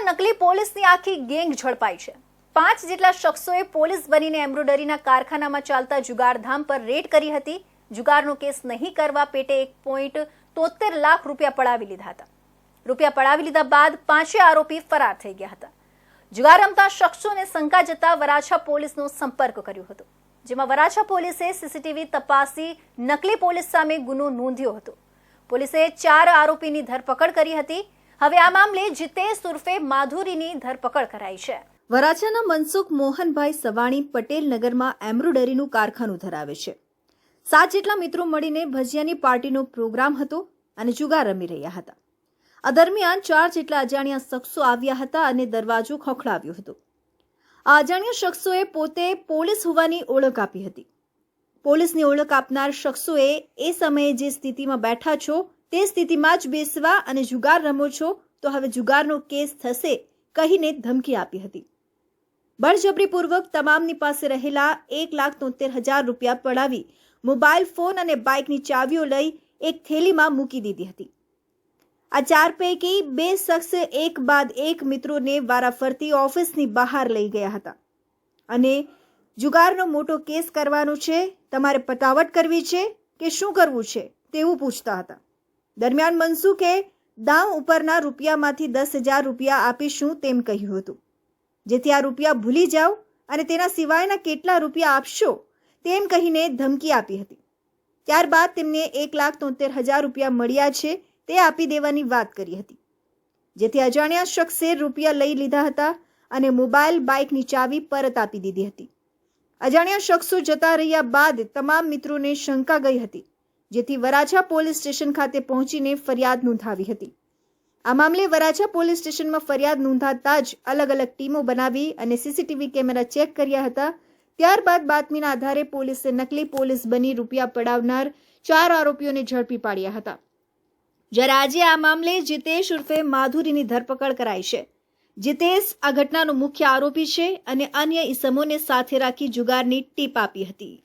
વરાછામાં નકલી પોલીસની આખી ગેંગ ઝડપાઈ છે. પાંચ જેટલા શખ્સોએ પોલીસ બનીને એમ્બ્રોડરીના કારખાનામાં ચાલતા જુગારધામ પર રેડ કરી હતી. જુગારનો કેસ નહીં કરવા પેટે એક પોઈન્ટ તોતેર લાખ રૂપિયા પડાવી લીધા હતા. રૂપિયા પડાવી લીધા બાદ પાંચે આરોપી ફરાર થઈ ગયા હતા. જુગાર રમતા શખ્સોને શંકા જતા વરાછા પોલીસનો સંપર્ક કર્યો હતો, જેમાં વરાછા પોલીસે સીસીટીવી તપાસી નકલી પોલીસ સામે ગુનો નોંધ્યો હતો. પોલીસે ચાર આરોપીની ધરપકડ કરી હતી. હવે આ મામલે જીતેશ ઉર્ફે માધુરીની ધરપકડ કરાઈ છે. વરાછાના મનસુખ મોહનભાઈ સવાણી પટેલ નગરમાં એમ્બ્રોડરીનું કારખાનું ધરાવે છે. સાત જેટલા મિત્રો મળીને ભજીયાની પાર્ટીનો પ્રોગ્રામ હતો અને જુગાર રમી રહ્યા હતા. આ દરમિયાન ચાર જેટલા અજાણ્યા શખ્સો આવ્યા હતા અને દરવાજો ખખડાવ્યો હતો. આ અજાણ્યા શખ્સોએ પોતે પોલીસ હોવાની ઓળખ આપી હતી. પોલીસની ઓળખ આપનાર શખ્સોએ એ સમયે જે સ્થિતિમાં બેઠા છો તે સ્થિતિમાં જ બેસવા અને જુગાર રમો છો, તો હવે જુગારનો કેસ થશે, કહીને ધમકી આપી હતી. બળજબરીપૂર્વક તમામની પાસે રહેલા એક લાખ તોતેર હજાર રૂપિયા પડાવી, મોબાઈલ, ફોન અને બાઇકની ચાવીઓ લઈ એક થેલીમાં મૂકી દીધી હતી. આ ચાર પૈકી બે શખ્સ એક બાદ એક મિત્રોને વારાફરતી ઓફિસની બહાર લઈ ગયા હતા. અને જુગારનો મોટો કેસ કરવાનો છે, તમારે પતાવટ કરવી છે કે શું કરવું છે, તેવું પૂછતા હતા. દરમિયાન મનસુખે દાવ ઉપરના રૂપિયામાંથી દસ હજાર રૂપિયા આપીશું તેમ કહ્યું હતું. જેથી આ રૂપિયા ભૂલી જાઓ અને તેના સિવાયના કેટલા રૂપિયા આપશો તેમ કહીને ધમકી આપી હતી. ત્યારબાદ તેમને એક લાખ તોતેર હજાર રૂપિયા મળ્યા છે તે આપી દેવાની વાત કરી હતી. જેથી અજાણ્યા શખ્સે રૂપિયા લઈ લીધા હતા અને મોબાઈલ બાઇકની ચાવી પરત આપી દીધી હતી. અજાણ્યા શખ્સો જતા રહ્યા બાદ તમામ મિત્રોને શંકા ગઈ હતી જેથી વરાછા પોલીસ સ્ટેશન ખાતે પહોંચીને ફરિયાદ નોંધાવી હતી. આ મામલે વરાછા પોલીસ સ્ટેશનમાં ફરિયાદ નોંધાતા જ અલગ અલગ ટીમો બનાવી અને સીસીટીવી કેમેરા ચેક કર્યા હતા. ત્યારબાદ બાતમીના આધારે પોલીસે નકલી પોલીસ બની રૂપિયા પડાવનાર ચાર આરોપીઓને ઝડપી પાડ્યા હતા. જ્યારે આજે આ મામલે જીતેશ ઉર્ફે માધુરીની ધરપકડ કરાઈ છે. જીતેશ આ ઘટનાનો મુખ્ય આરોપી છે અને અન્ય ઈસમોને સાથે રાખી જુગારની ટીપ આપી હતી.